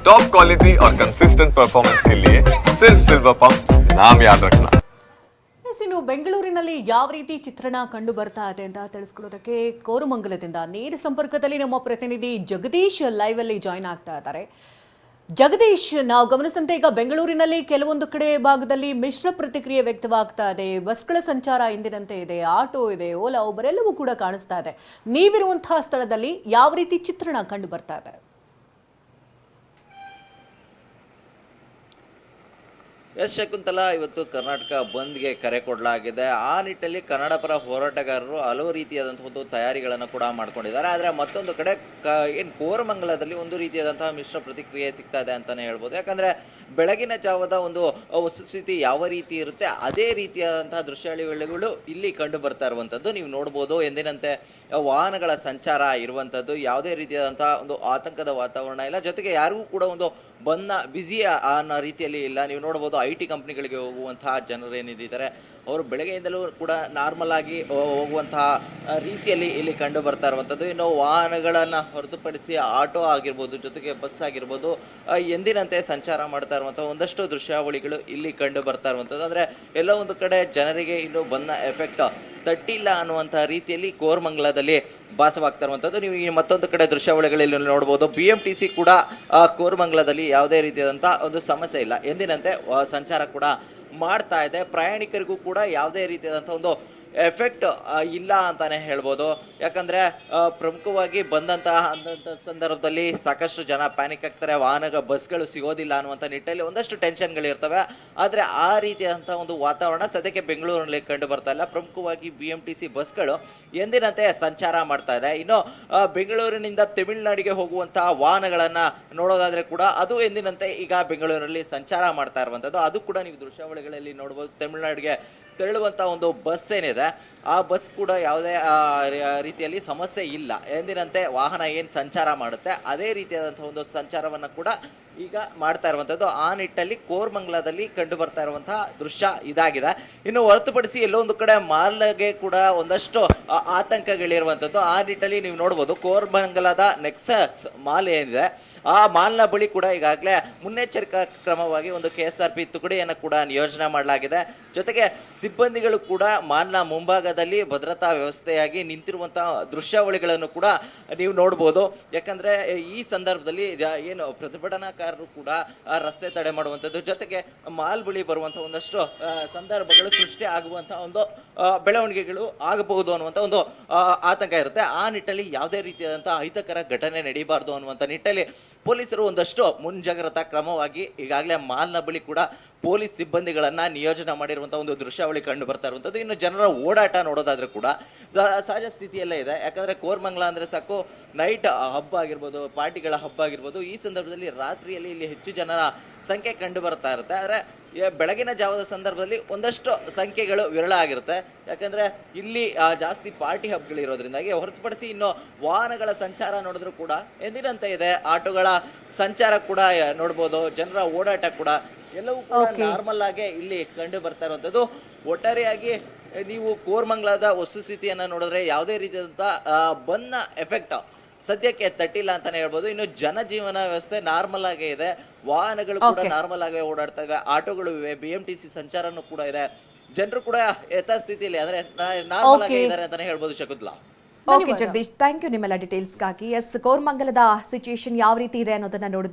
Top quality और consistent performance के लिए सिर्फ सिल्वर पंप नाम याद रखना ಎಸ್, ಇನ್ನು ಬೆಂಗಳೂರಿನಲ್ಲಿ ಯಾವ ರೀತಿ ಚಿತ್ರಣ ಕಂಡು ಬರ್ತಾ ಇದೆ ಅಂತ ತಿಳಿಸ್ಕೊಡೋದಕ್ಕೆ ಕೋರಮಂಗಲದಿಂದ ನೇರ ಸಂಪರ್ಕದಲ್ಲಿ ನಮ್ಮ ಪ್ರತಿನಿಧಿ ಜಗದೀಶ್ ಲೈವ್ ಅಲ್ಲಿ ಜಾಯ್ನ್ ಆಗ್ತಾ ಇದ್ದಾರೆ ಜಗದೀಶ್ ನಾವು ಗಮನಿಸಿದಂತೆ ಈಗ ಬೆಂಗಳೂರಿನಲ್ಲಿ ಕೆಲವೊಂದು ಕಡೆ ಭಾಗದಲ್ಲಿ ಮಿಶ್ರ ಪ್ರತಿಕ್ರಿಯೆ ವ್ಯಕ್ತವಾಗ್ತಾ ಇದೆ ಬಸ್ಗಳ ಸಂಚಾರ ಎಂದಿನಂತೆ ಇದೆ ಆಟೋ ಇದೆ ಓಲಾ ಉಬರ್ ಎಲ್ಲವೂ ಕೂಡ ಕಾಣಿಸ್ತಾ ಇದೆ ನೀವಿರುವಂತಹ ಸ್ಥಳದಲ್ಲಿ ಯಾವ ರೀತಿ ಚಿತ್ರಣ ಕಂಡು ಬರ್ತಾ ಇದೆ ಎಸ್ ಶಕುಂತಲಾ ಇವತ್ತು ಕರ್ನಾಟಕ ಬಂದ್ಗೆ ಕರೆ ಕೊಡಲಾಗಿದೆ. ಆ ನಿಟ್ಟಿನಲ್ಲಿ ಕನ್ನಡ ಪರ ಹೋರಾಟಗಾರರು ಹಲವು ರೀತಿಯಾದಂಥ ಒಂದು ತಯಾರಿಗಳನ್ನು ಕೂಡ ಮಾಡ್ಕೊಂಡಿದ್ದಾರೆ. ಆದರೆ ಮತ್ತೊಂದು ಕಡೆ ಕ, ಏನು ಕೋರಮಂಗಲದಲ್ಲಿ ಒಂದು ರೀತಿಯಾದಂತಹ ಮಿಶ್ರ ಪ್ರತಿಕ್ರಿಯೆ ಸಿಗ್ತಾ ಇದೆ ಅಂತಾನೆ ಹೇಳ್ಬೋದು. ಯಾಕಂದ್ರೆ ಬೆಳಗಿನ ಜಾವದ ಒಂದು ವಸ್ತುಸ್ಥಿತಿ ಯಾವ ರೀತಿ ಇರುತ್ತೆ, ಅದೇ ರೀತಿಯಾದಂತಹ ದೃಶ್ಯಾವಳಿಗಳು ಇಲ್ಲಿ ಕಂಡು ಬರ್ತಾ ಇರುವಂಥದ್ದು ನೀವು ನೋಡ್ಬೋದು ಎಂದಿನಂತೆ ವಾಹನಗಳ ಸಂಚಾರ ಇರುವಂಥದ್ದು ಯಾವುದೇ ರೀತಿಯಾದಂತಹ ಒಂದು ಆತಂಕದ ವಾತಾವರಣ ಇಲ್ಲ. ಜೊತೆಗೆ ಯಾರಿಗೂ ಕೂಡ ಒಂದು ಬಂದ ಬ್ಯುಸಿ ಅನ್ನೋ ರೀತಿಯಲ್ಲಿ ಇಲ್ಲ. ನೀವು ನೋಡ್ಬೋದು ಐ ಟಿ ಕಂಪ್ನಿಗಳಿಗೆ ಹೋಗುವಂತಹ ಜನರೇನಿದ್ದಾರೆ ಅವರು ಬೆಳಗ್ಗೆಯಿಂದಲೂ ಕೂಡ ನಾರ್ಮಲ್ ಆಗಿ ಹೋಗುವಂತಹ ರೀತಿಯಲ್ಲಿ ಇಲ್ಲಿ ಕಂಡು ಬರ್ತಾ ಇರುವಂಥದ್ದು ಇನ್ನು ವಾಹನಗಳನ್ನು ಹೊರತುಪಡಿಸಿ ಆಟೋ ಆಗಿರ್ಬೋದು, ಜೊತೆಗೆ ಬಸ್ ಆಗಿರ್ಬೋದು ಎಂದಿನಂತೆ ಸಂಚಾರ ಮಾಡ್ತಾ ಇರುವಂಥ ಒಂದಷ್ಟು ದೃಶ್ಯಾವಳಿಗಳು ಇಲ್ಲಿ ಕಂಡು ಬರ್ತಾ ಇರುವಂಥದ್ದು ಅಂದರೆ ಎಲ್ಲೋ ಒಂದು ಕಡೆ ಜನರಿಗೆ ಇನ್ನು ಬಂದ ಎಫೆಕ್ಟ್ ತಟ್ಟಿಲ್ಲ ಅನ್ನುವಂತಹ ರೀತಿಯಲ್ಲಿ ಕೋರಮಂಗಲದಲ್ಲಿ ಭಾಸವಾಗ್ತಾ ಇರುವಂಥದ್ದು ನೀವು ಈ ಮತ್ತೊಂದು ಕಡೆ ದೃಶ್ಯಾವಳಿಗಳಲ್ಲಿ ನೋಡ್ಬೋದು. ಬಿ ಎಂ ಟಿ ಸಿ ಕೂಡ ಕೋರಮಂಗಲದಲ್ಲಿ ಯಾವುದೇ ರೀತಿಯಾದಂಥ ಒಂದು ಸಮಸ್ಯೆ ಇಲ್ಲ. ಎಂದಿನಂತೆ ಸಂಚಾರ ಕೂಡ ಮಾಡ್ತಾ ಇದೆ. ಪ್ರಯಾಣಿಕರಿಗೂ ಕೂಡ ಯಾವುದೇ ರೀತಿಯಾದಂಥ ಒಂದು ಎಫೆಕ್ಟ್ ಇಲ್ಲ ಅಂತಾನೆ ಹೇಳ್ಬೋದು. ಯಾಕಂದ್ರೆ ಪ್ರಮುಖವಾಗಿ ಬಂದಂತಹ ಅಂದಂಥ ಸಂದರ್ಭದಲ್ಲಿ ಸಾಕಷ್ಟು ಜನ ಪ್ಯಾನಿಕ್ ಆಗ್ತಾರೆ. ವಾಹನ ಬಸ್ಗಳು ಸಿಗೋದಿಲ್ಲ ಅನ್ನುವಂಥ ನಿಟ್ಟಲ್ಲಿ ಒಂದಷ್ಟು ಟೆನ್ಷನ್ಗಳಿರ್ತವೆ ಆದರೆ ಆ ರೀತಿಯಾದಂಥ ಒಂದು ವಾತಾವರಣ ಸದ್ಯಕ್ಕೆ ಬೆಂಗಳೂರಿನಲ್ಲಿ ಕಂಡು ಬರ್ತಾ ಇಲ್ಲ. ಪ್ರಮುಖವಾಗಿ ಬಿ ಎಂ ಟಿ ಸಿ ಬಸ್ಗಳು ಎಂದಿನಂತೆ ಸಂಚಾರ ಮಾಡ್ತಾ ಇದೆ. ಇನ್ನು ಬೆಂಗಳೂರಿನಿಂದ ತಮಿಳುನಾಡಿಗೆ ಹೋಗುವಂತಹ ವಾಹನಗಳನ್ನು ನೋಡೋದಾದರೆ ಕೂಡ ಅದು ಎಂದಿನಂತೆ ಈಗ ಬೆಂಗಳೂರಿನಲ್ಲಿ ಸಂಚಾರ ಮಾಡ್ತಾ ಇರುವಂಥದ್ದು ಅದು ಕೂಡ ನೀವು ದೃಶ್ಯಾವಳಿಗಳಲ್ಲಿ ನೋಡ್ಬೋದು. ತಮಿಳುನಾಡಿಗೆ ತೆರಳುವಂಥ ಒಂದು ಬಸ್ ಏನಿದೆ, ಆ ಬಸ್ ಕೂಡ ಯಾವುದೇ ರೀತಿಯಲ್ಲಿ ಸಮಸ್ಯೆ ಇಲ್ಲ. ಎಂದಿನಂತೆ ವಾಹನ ಏನು ಸಂಚಾರ ಮಾಡುತ್ತೆ, ಅದೇ ರೀತಿಯಾದಂಥ ಒಂದು ಸಂಚಾರವನ್ನು ಕೂಡ ಈಗ ಮಾಡ್ತಾ ಇರುವಂಥದ್ದು. ಆ ನಿಟ್ಟಲ್ಲಿ ಕೋರ್ಮಂಗಲದಲ್ಲಿ ಕಂಡು ಬರ್ತಾ ಇರುವಂತಹ ದೃಶ್ಯ ಇದಾಗಿದೆ. ಇನ್ನು ಹೊರತುಪಡಿಸಿ ಎಲ್ಲೋ ಒಂದು ಕಡೆ ಮಾಲ್ಗೆ ಕೂಡ ಒಂದಷ್ಟು ಆತಂಕಗಳಿರುವಂಥದ್ದು. ಆ ನಿಟ್ಟಲ್ಲಿ ನೀವು ನೋಡ್ಬೋದು, ಕೋರ್ಮಂಗಲದ ನೆಕ್ಸಸ್ ಮಾಲ್ ಏನಿದೆ ಆ ಮಾಲ್ನ ಬಳಿ ಕೂಡ ಈಗಾಗಲೇ ಮುನ್ನೆಚ್ಚರಿಕಾ ಕ್ರಮವಾಗಿ ಒಂದು ಕೆ ಎಸ್ ಆರ್ ಪಿ ತುಕಡಿಯನ್ನು ಕೂಡ ನಿಯೋಜನೆ ಮಾಡಲಾಗಿದೆ. ಜೊತೆಗೆ ಸಿಬ್ಬಂದಿಗಳು ಕೂಡ ಮಾಲ್ನ ಮುಂಭಾಗದಲ್ಲಿ ಭದ್ರತಾ ವ್ಯವಸ್ಥೆಯಾಗಿ ನಿಂತಿರುವಂತಹ ದೃಶ್ಯಾವಳಿಗಳನ್ನು ಕೂಡ ನೀವು ನೋಡ್ಬೋದು. ಯಾಕಂದ್ರೆ ಈ ಸಂದರ್ಭದಲ್ಲಿ ಏನು ಪ್ರತಿಭಟನಾಕಾರರು ಕೂಡ ರಸ್ತೆ ತಡೆ ಮಾಡುವಂಥದ್ದು. ಜೊತೆಗೆ ಮಾಲ್ ಬಳಿ ಬರುವಂತಹ ಒಂದಷ್ಟು ಸಂದರ್ಭಗಳು ಸೃಷ್ಟಿ ಆಗುವಂತಹ ಒಂದು ಬೆಳವಣಿಗೆಗಳು ಆಗಬಹುದು ಅನ್ನುವಂಥ ಒಂದು ಆತಂಕ ಇರುತ್ತೆ. ಆ ನಿಟ್ಟಲ್ಲಿ ಯಾವುದೇ ರೀತಿಯಾದಂತಹ ಅಹಿತಕರ ಘಟನೆ ನಡೀಬಾರ್ದು ಅನ್ನುವಂಥ ನಿಟ್ಟಲ್ಲಿ ಪೊಲೀಸರು ಒಂದಷ್ಟು ಮುಂಜಾಗ್ರತಾ ಕ್ರಮವಾಗಿ ಈಗಾಗಲೇ ಮಾಲ್ನ ಬಳಿ ಕೂಡ ಪೊಲೀಸ್ ಸಿಬ್ಬಂದಿಗಳನ್ನು ನಿಯೋಜನೆ ಮಾಡಿರುವಂಥ ಒಂದು ದೃಶ್ಯಾವಳಿ ಕಂಡು ಬರ್ತಾ ಇರುವಂಥದ್ದು ಇನ್ನು ಜನರ ಓಡಾಟ ನೋಡೋದಾದ್ರೆ ಕೂಡ ಸಹಜ ಸ್ಥಿತಿಯಲ್ಲೇ ಇದೆ. ಯಾಕಂದ್ರೆ ಕೋರ್ಮಂಗ್ಲ ಅಂದರೆ ಸಾಕು, ನೈಟ್ ಹಬ್ಬ ಆಗಿರ್ಬೋದು, ಪಾರ್ಟಿಗಳ ಹಬ್ಬ ಆಗಿರ್ಬೋದು, ಈ ಸಂದರ್ಭದಲ್ಲಿ ರಾತ್ರಿಯಲ್ಲಿ ಇಲ್ಲಿ ಹೆಚ್ಚು ಜನರ ಸಂಖ್ಯೆ ಕಂಡು ಬರ್ತಾ ಇರುತ್ತೆ. ಆದರೆ ಬೆಳಗಿನ ಜಾವದ ಸಂದರ್ಭದಲ್ಲಿ ಒಂದಷ್ಟು ಸಂಖ್ಯೆಗಳು ವಿರಳ ಆಗಿರುತ್ತೆ. ಯಾಕಂದ್ರೆ ಇಲ್ಲಿ ಜಾಸ್ತಿ ಪಾರ್ಟಿ ಹಬ್ಗಳಿರೋದ್ರಿಂದಾಗಿ ಹೊರತುಪಡಿಸಿ ಇನ್ನು ವಾಹನಗಳ ಸಂಚಾರ ನೋಡಿದ್ರು ಕೂಡ ಎಂದಿನಂತೆ ಇದೆ. ಆಟೋಗಳ ಸಂಚಾರ ಕೂಡ, ನೋಡ್ಬೋದು, ಜನರ ಓಡಾಟ ಕೂಡ ಎಲ್ಲವೂ ಕೂಡ. ನಾರ್ಮಲ್ ಆಗಿ ಇಲ್ಲಿ ಕಂಡು ಬರ್ತಾ ಇರುವಂಥದ್ದು. ಒಟ್ಟಾರೆಯಾಗಿ ನೀವು ಕೋರ್ಮಂಗಲದ ವಸ್ತುಸ್ಥಿತಿಯನ್ನ ನೋಡಿದ್ರೆ ಯಾವುದೇ ರೀತಿಯಾದಂಥ ಬಂದ್ನ ಬನ್ನ ಎಫೆಕ್ಟ್ ಸದ್ಯಕ್ಕೆ ತಟ್ಟಿಲ್ಲ ಅಂತಾನೆ ಹೇಳ್ಬೋದು. ಇನ್ನು ಜನಜೀವನ ವ್ಯವಸ್ಥೆ ನಾರ್ಮಲ್ ಆಗೇ ಇದೆ. ವಾಹನಗಳು ಕೂಡ. ನಾರ್ಮಲ್ ಆಗೇ ಓಡಾಡ್ತಾ ಇವೆ. ಆಟೋಗಳು ಇವೆ. ಬಿ ಎಂ ಟಿ ಸಿ ಸಂಚಾರನೂ ಕೂಡ ಇದೆ. ಜನರು ಕೂಡ ಯಥಾಸ್ಥಿತಿಯಲ್ಲಿ ಅಂದ್ರೆ ನಾರ್ಮಲ್ ಆಗಿ. ಇದ್ದಾರೆ ಅಂತಾನೆ ಹೇಳ್ಬೋದು Shakuntala. Okay Jagadish. Thank you ನಿಮ್ಮೆಲ್ಲ ಡೀಟೇಲ್ಸ್ಗಾಗಿ ಎಸ್ ಕೋರ್ಮಂಗಲದ ಸಿಚುಯೇಷನ್ ಯಾವ ರೀತಿ ಇದೆ ಅನ್ನೋದನ್ನ ನೋಡಿದ್ವಿ.